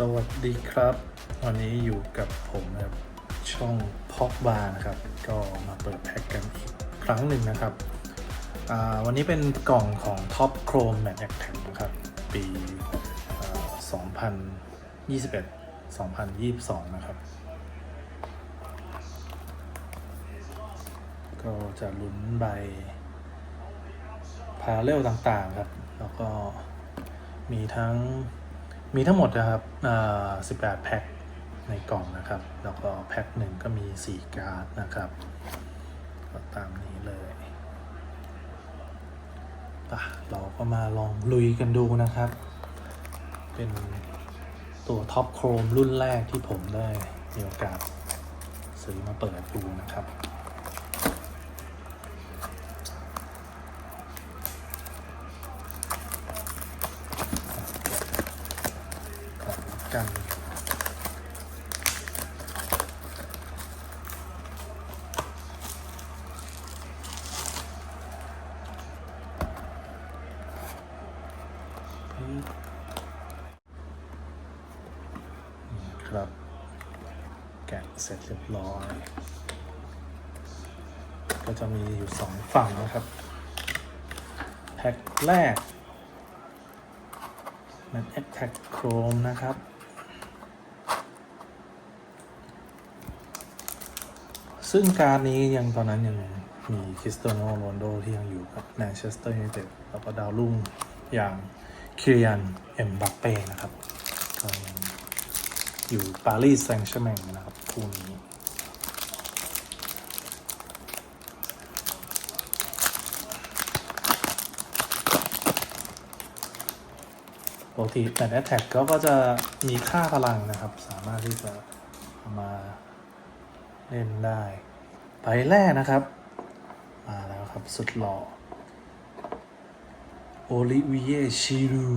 สวัสดีครับ วันนี้อยู่กับผมนะครับช่องพอกบาร์นะครับ ก็มาเปิดแพ็กกันอีกครั้งหนึ่งนะครับ วันนี้เป็นกล่องของ Top Chrome Matte a c t a นะครับ ปีอ่า2021 2022 นะครับ ก็จะลุ้นใบพาเรลต่างๆครับ แล้วก็มีทั้ง มีทั้งหมดนะครับ 18 แพ็คในกล่องนะครับ แล้วก็แพ็คหนึ่งก็มี 4 การ์ดนะครับ ก็ตามนี้เลยป่ะเราก็มาลองลุยกันดูนะครับ เป็นตัวท็อปโครมรุ่นแรกที่ผมได้มีโอกาสซื้อมาเปิดดูนะครับ ก่อนละกัน ครับ แกะเสร็จเรียบร้อย ก็จะมีอยู่สองฝั่งนะครับ แพ็คแรกมัน Attack Chrome นะครับซึ่งการนี้ยังตอนนั้นยังมีคริสเตียโนโรนโดที่ยังอยู่กับแมนเชสเตอร์ยูไนเต็ดแล้วก็ดาวรุ่งอย่างคิริยันเอ็มบัปเป้นะครับก็ยัง อยู่ปารีสแซงต์แชร์แมงนะครับคู่นี้ปกติแต่แอ t แท็กก็จะมีค่าพลังนะครับ สามารถที่จะมาเล่นได้ไปแรกนะครับ มาแล้วครับ สุดหล่อโอลิเวียชิรู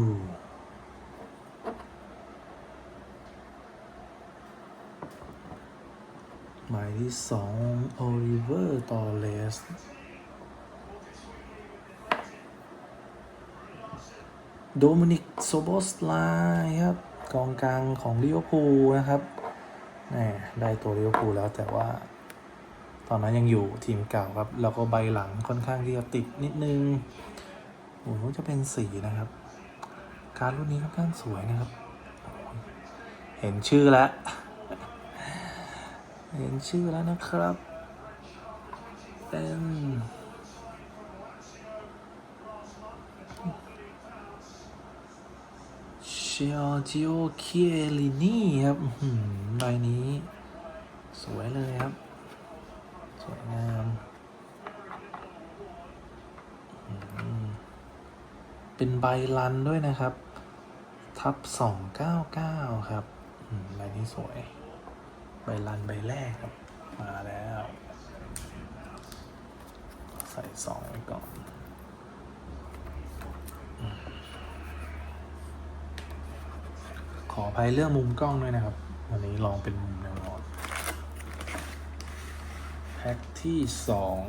หมาย ที่สองโอลิเวอร์ตอเลสโดมินิกโซโบสไลครับ กองกลางของลิเวอร์พูลนะครับแหมได้ตัวลิเวอร์พูลแล้วแต่ว่า ตอนนั้นยังอยู่ทีมเก่าครับ แล้วก็ใบหลังค่อนข้างที่จะติดนิดนึงโอ้โหจะเป็นสีนะครับ การรุ่นนี้ค่อนข้างสวยนะครับ เห็นชื่อแล้ว เห็นชื่อแล้วนะครับ เป็นเชียร์จิโอเคียลินี่ครับใบนี้ สวยเลยครับ สวยงามเป็นใบลันด้วยนะครับ ทับสองเก้าเก้าครับใบนี้สวย ใบลันใบแรกครับ มาแล้ว ใส่สองไว้ก่อนขออภัยเรื่องมุมกล้องด้วยนะครับ วันนี้ลองเป็นมุมแนวนอนแพ็คที่สอง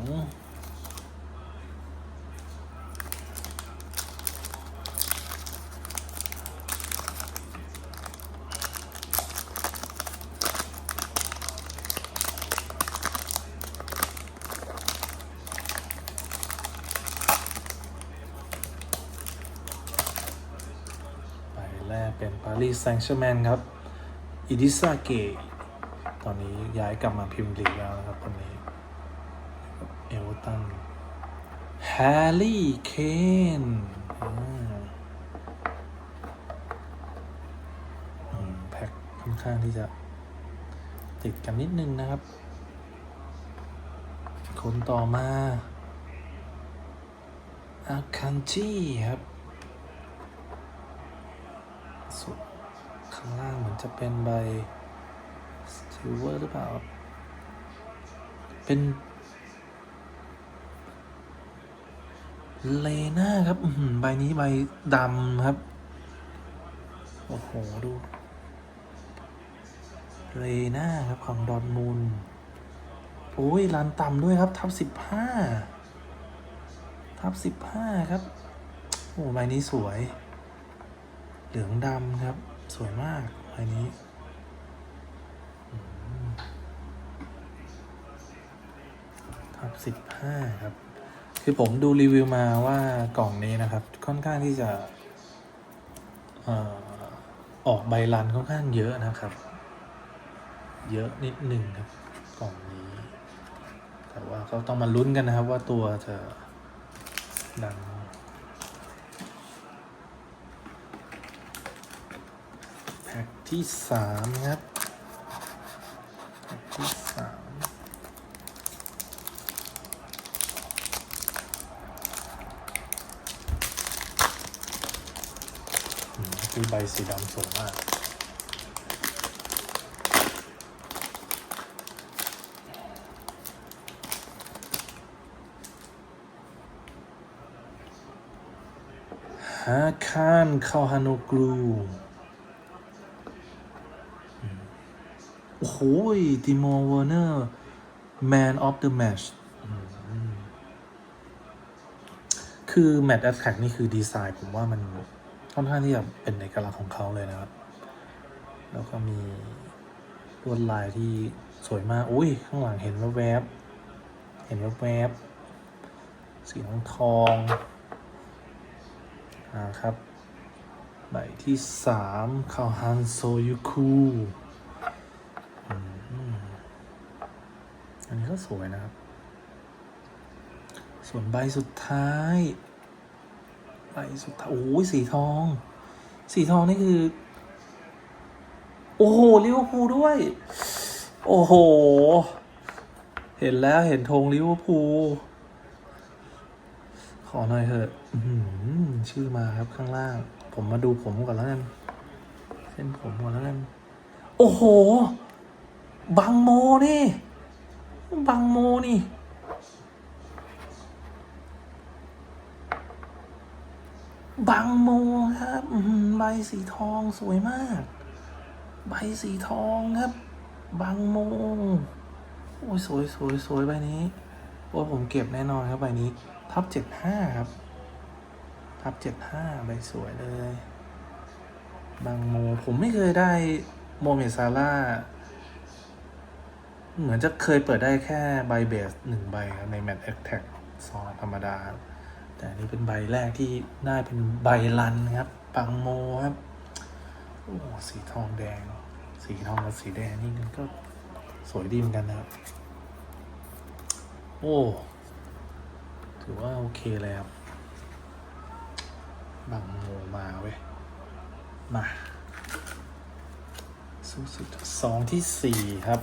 ใบแรกเป็นปารีส แซงต์แชร์แมงครับอิดิซาเกตอนนี้ย้ายกลับมาพิมพ์ลีกแล้วนะครับคนนี้เอเวอร์ตันแฮร์รี่เคนอืมแพ็คค่อนข้างที่จะติดกันนิดนึงนะครับ คนต่อมาอาคันจีครับ ข้างล่างเหมือนจะเป็นใบซิลเวอร์หรือเปล่า เป็นเลน่าครับใบนี้ใบดำครับ โอ้โห ดูเลน่าครับของดอร์ทมูลโอ้ยลานต่ำด้วยครับ ทับสิบห้าทับสิบห้าครับ โอ้ใบนี้สวย เหลืองดำครับ สวยมากใบอันนี้ทับสิบห้าครับ คือผมดูรีวิวมาว่ากล่องนี้นะครับ ค่อนข้างที่จะออออกใบรันค่อนข้างเยอะนะครับ เยอะนิดหนึ่งครับ กล่องนี้ แต่ว่าก็ต้องมาลุ้นกันนะครับว่าตัวจะดัง แพ็ก ที่สามครับที่สามมคือใบสีดำสวยมากฮาคานคาฮานกรู โอ้โหติโมเวอร์เนอร์ Man of the Match คือแมต t ์ t อ a c k นี่คือดีไซน์ผมว่ามันค่อนข้างที่จะเป็นเอกลักษณ์ของเขาเลยนะครับ แล้วก็มีลวดลายที่สวยมาก อุ้ย ข้างหลังเห็นแวบๆเห็นแวบๆสีทองทองอ่าครับ ใบที่สามคาฮันโซยุคุ ก็สวยนะครับ ส่วนใบสุดท้าย ใบสุดท้าย โอ้ยสีทอง สีทองนี่คือ โอ้โหลิเวอร์พูลด้วย โอ้โห เห็นแล้วเห็นธงลิเวอร์พูลขอหน่อยเถอะชื่อมาครับข้างล่าง ผมมาดูผมก่อนแล้วกัน เส้นผมก่อนแล้วกัน โอ้โห บังโมนี่ บังโมนี่ บังโมครับใบสีทองสวยมาก ใบสีทองครับ บังโม โอ้ยสวยสวยสวยใบนี้โอ้ผมเก็บแน่นอนครับใบนี้ ทับเจ็ดห้าครับ ทับเจ็ดห้าใบสวยเลยบังโม ผมไม่เคยได้โมเมซาร่า เหมือนจะเคยเปิดได้แค่ใบเบสหนึ่งใบครับในแมตช์แอคแท็กซองธรรมดา แต่นี้เป็นใบแรกที่ได้เป็นใบรันครับ ปังโมครับ โอ้สีทองแดง สีทองกับสีแดงนี่มันก็สวยดีเหมือนกันนะครับ โอ้ ถือว่าโอเคเลยครับบังโมมาเว้ย มา สู้สุดสองที่สี่ครับ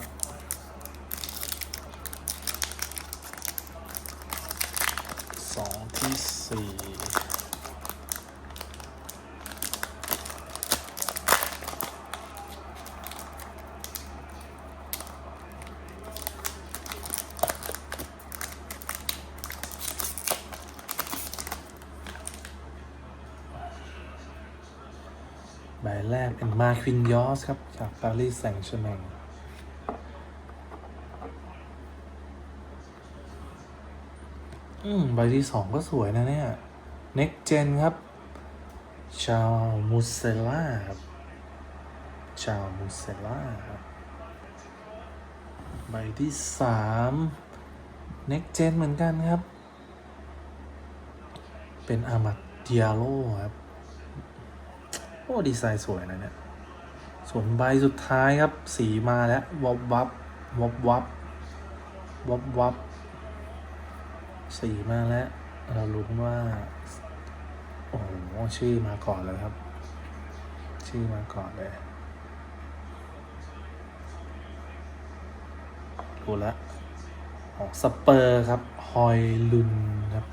สองที่สี่ใบแรกเป็นมาควินยอสครับ จากปารีสแซงต์แชร์แมงอืม ใบที่สองก็สวยนะเนี่ย Next Gen ครับ ชาวมูเซล่าครับ ชาวมูเซล่าครับ ใบที่สาม Next Gen เหมือนกันครับ เป็นอามัดเดียโลครับ โอ้ ดีไซน์สวยนะเนี่ย ส่วนใบสุดท้ายครับ สีมาแล้ว วับวับ วับวับ วับวับ สีมาแล้ว เราลุ้นว่า โอ้โห ชื่อมาก่อนเลยครับ ชื่อมาก่อนเลยดูละออกสเปอร์ครับ ฮอยลุนครับ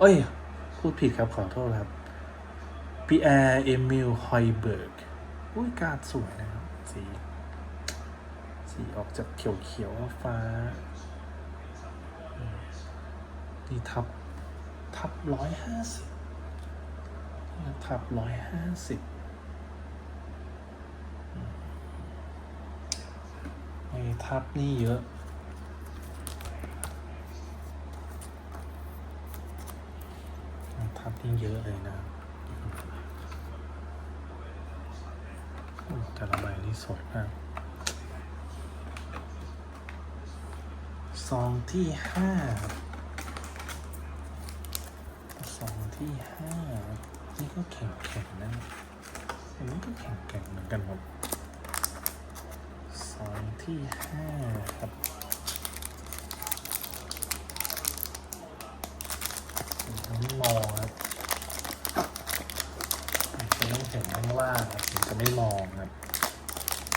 เอ้ย พูดผิดครับ ขอโทษครับพีแอร์เอมิลฮอยเบิร์ก อุ้ย การ์ดสวยนะครับ สี สีออกจากเขียวเขียวๆฟ้า นี่ทับ ทับร้อยห้าสิบทับร้อยห้าสิบไอ้ทับนี่เยอะทับนี่เยอะเลยนะแต่ละใบนี่สวยมากซองที่ห้าซอง ที่ห้านี่ก็แข็งแข็งๆนะอันนี้ก็แข็งแข็งๆเหมือนกันครับซองที่ห้าครับผมจะไม่มองครับจะไม่เห็นข้างล่างครับผมจะไม่มองครับ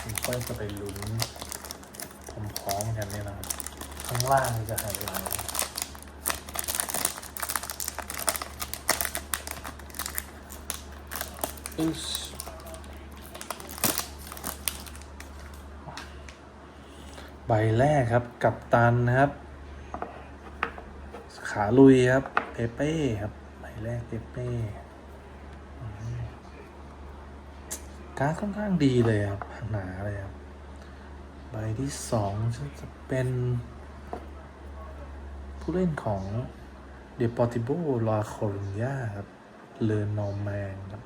ผมก็จะไปลุ้นพร้อมๆกันนี่นะครับข้างล่างจะหายไปอึส ใบแรกครับ กับตันนะครับ ขาลุยครับ เปเป้ครับ ใบแรกเปเป้การดค่อนข้างดีเลยครับ หนาเลยครับ ใบที่สองจะเป็น ผู้เล่นของเดปอติโบลาโคลุญญาครับ เลโนแมนครับ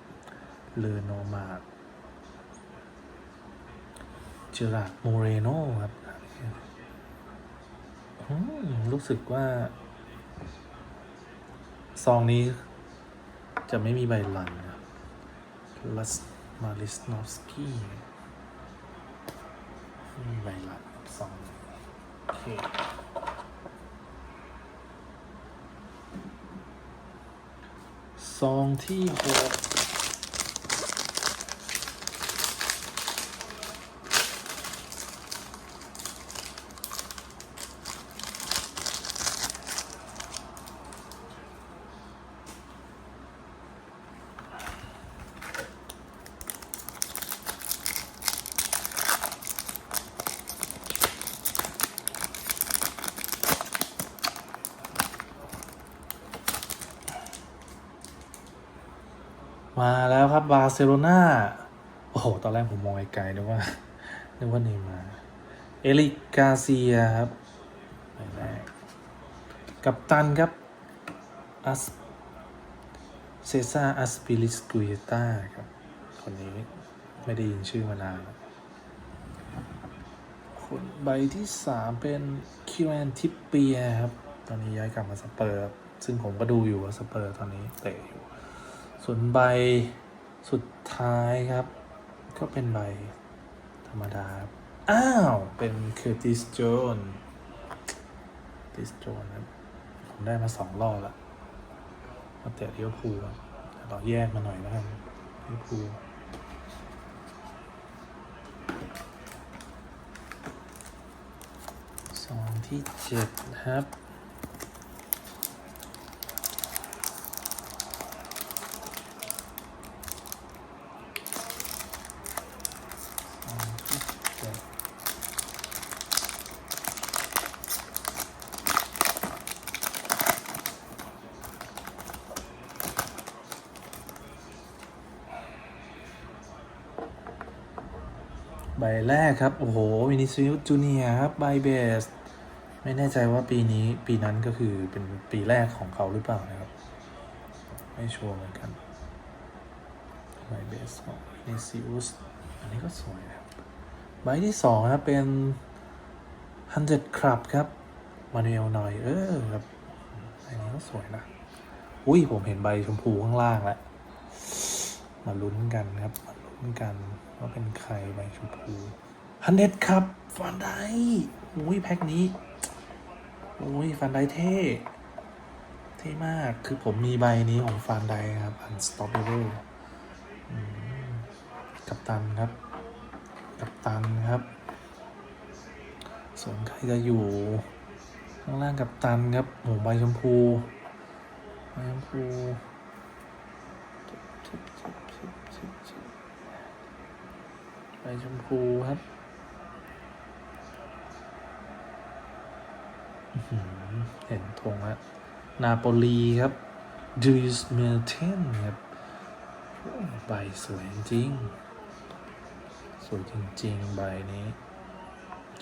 เลโนมาเจอราดโมเรโนครับรู้สึกว่า ซองนี้จะไม่มีใบลันนะลัสมาลิสนอฟสกี้มีใบลันซองโอเคซองที่หก บบาร์เซโลนาโอ้โห ตอนแรกผมมองไกลๆนึกว่านึกว่าเนมา เอลิกกาเซียครับแรกกับตันครับอัสเซซ่าอัสปิลิสกุยต้าครับ คนนี้ไม่ได้ยินชื่อมานานคนใบที่สามเป็นคิวแอนทิปเปียครับ ตอนนี้ย้ายกลับมาสเปอร์ครับซึ่งผมก็ดูอยู่ว่าสเปอร์ตอนนี้เตะอยู่ ส่วนใบ สุดท้ายครับ ก็เป็นใบธรรมดา อ้าว เป็นเคอร์ติสโจนติสโจนครับ ผมได้มาสองรอบละมาเตะลิเวอร์พูลครับแต่เราแยกมาหน่อยแล้วกันลิเวพูสองที่เจ็ดครับ สองที่เจ็ดใบ แรกครับ โอ้โหวินิซิอุสจูเนียครับใบเบส ไม่แน่ใจว่าปีนี้ปีนั้นก็คือเป็นปีแรกของเขาหรือเปล่านะครับ ไม่ชัวร์เหมือนกันใบเบสของวินิซิอุสอันนี้ก็สวยนะครับใบที่สองครับเป็น100ครับครับมาเนลนอยเออครับอันนี้ก็สวยนะอุ้ยผมเห็นใบชมพูข้างล่างแล้วมาลุ้นกันครับ มาลุ้นกัน ว่าเป็นใครใบชมพูฮันเดครับฟันได้อุ้ยแพ็คนี้อุ้ยฟันได้เท่เท่มากคือผมมีใบนี้ของฟันไดครับ Unstoppable อืมกัปตันครับ กัปตันครับส่วนใครจะอยู่ ข้างล่างกับตันครับโอ้ใบชมพูใบชมพูใบ ชมพูครับเห็นธงแล้วนาโปลีครับดูสเมลเทนครับใบสวยจริง สวยจริง ๆ ใบนี้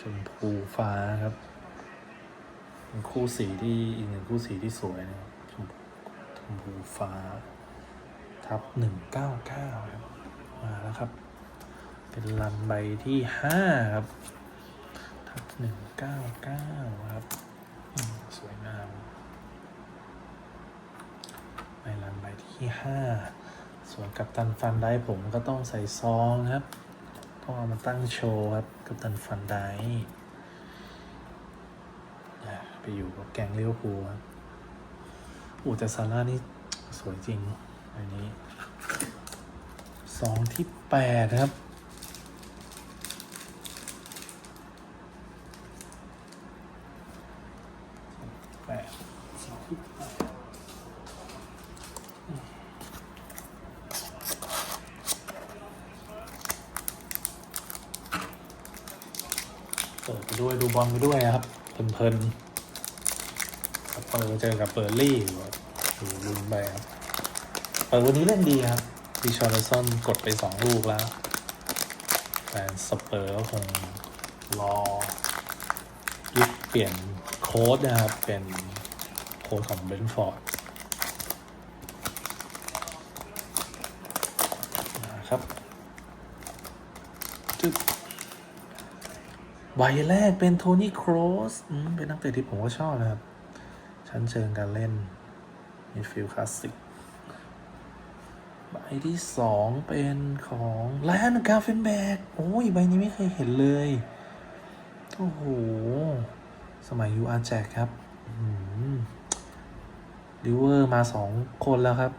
ชมพูฟ้าครับเป็นคู่สีที่อีกหนึ่งคู่สีที่สวยนะครับชมพูชมพูฟ้า ทับหนึ่งเก้าเก้าครับ มาแล้วครับ เป็นลันใบที่ห้าครับ ทับหนึ่งเก้าเก้าครับ สวยงามใบลันใบที่ห้าส่วนกับตันฟันได้ผมก็ต้องใส่ซองครับ ต้องเอามาตั้งโชว์ครับ กับตันฟันได้ไปอยู่กับแกงเลี้ยวภูครับอูแต่ซาร่านี่สวยจริงอันนี้สองที่แปดครับ แปดสองที่แปด เปิดไปด้วยดูบอลไปด้วยครับเพลินๆสเปอร์เจอกับเบอร์ลี่ดูลุ้นไปครับเปิดวันนี้เล่นดีครับดิชอร์สันกดไปสองลูกแล้วแฟนสเปอร์ก็คงรอยุคเปลี่ยนโค้ดนะครับ เป็นโค้ดของเบนฟอร์ดนะครับจึ๊บ ใบแรกเป็นโทนี่โครสอืมเป็นนักเตะที่ผมก็ชอบนะครับ ชั้นเชิงการเล่นมิดฟิลด์คลาสสิกใบที่สองเป็นของไลออนกาเฟนแบกโอ้ย ใบนี้ไม่เคยเห็นเลย โอ้โห สมัยยูอาร์แจกครับลิเวอร์มาสองคนแล้วครับ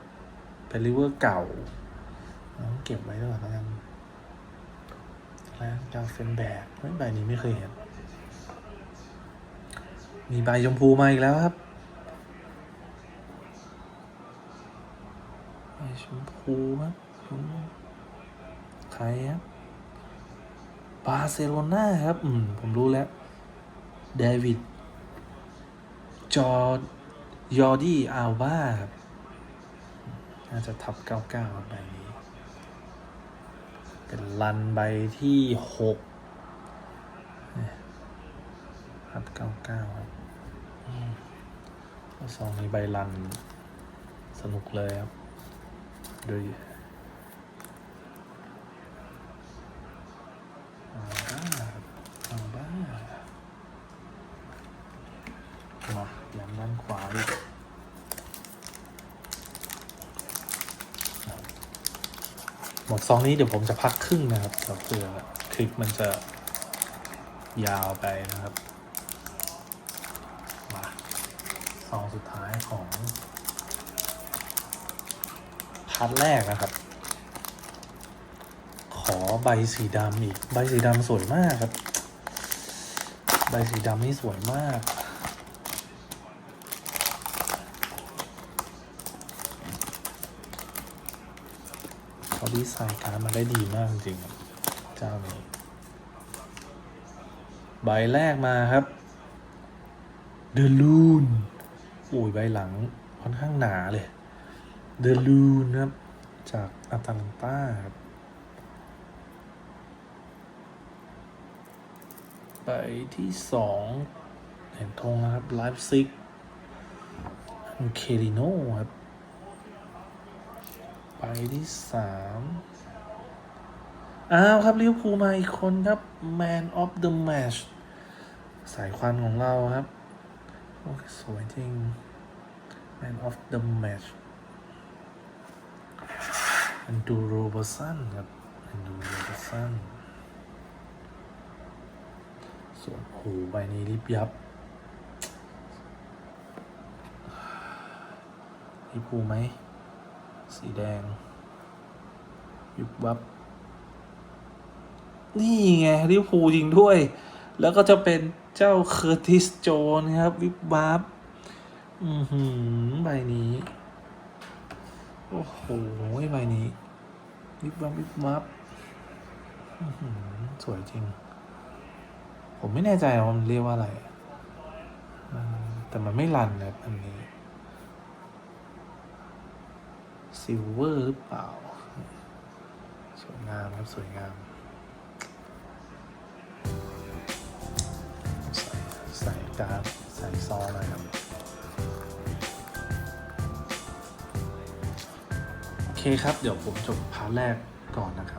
เป็นลิเวอร์เก่าต้องเก็บไว้ก่อนแล้วกัน แล้วกาเฟนแบกใบนี้ไม่เคยเห็น มีใบชมพูมาอีกแล้วครับใบชมพูครับใครครับบาร์เซโลนาครับ อืม ผมรู้แล้วเดวิดจอร์ยอร์ดี้อัลบาครับน่าจะทับ99ครับใบนี้ เป็นลันใบที่6เนี่ยทับ99ครับอืมแล้วซองนี้ใบลันสนุกเลยครับโดยห้าห้ามาอย่างด้านขวาอีก หมดซองนี้เดี๋ยวผมจะพักครึ่งนะครับเพื่อคลิปมันจะยาวไปนะครับ มาซองสุดท้ายของพาร์ทแรกนะครับ ขอใบสีดำอีก ใบสีดำสวยมากครับ ใบสีดำนี่สวยมาก เขาดีไซน์การ์ดมาได้ดีมากจริงๆเจ้านี้ ใบแรกมาครับ The Loon โอ้ยใบหลังค่อนข้างหนาเลย The Loon ครับ จากอาตาลันตาครับใบที่สองเห็นธงนะครับ ไลฟ์ซิกเคริโนครับ ใบที่สามอ้าวครับลิเวอร์พูลมาอีกคนครับ Man of the Match สายควันของเราครับ โอ้สวยจริง Man of the Match อันดูโรเบอร์สันครับอันดูโรเบอร์สันส่วนหูใบนี้ริบยับลิปูไหม สีแดง ยุบวับ นี่ไงลิเวอร์พูลจริงด้วย แล้วก็จะเป็นเจ้าเคอร์ติสโจนครับ วิบวับ อือหือใบนี้ โอ้โหใบนี้ วิบวับ วิบวับอือหือสวยจริง ผมไม่แน่ใจว่ามันเรียกว่าอะไร แต่มันไม่รันนะอันนี้ ซิลเวอร์หรือเปล่า สวยงามครับ สวยงาม ใส่ใส่การ์ดใส่ซองนะครับ โอเคครับ เดี๋ยวผมจบพาร์ทแรกก่อนนะครับ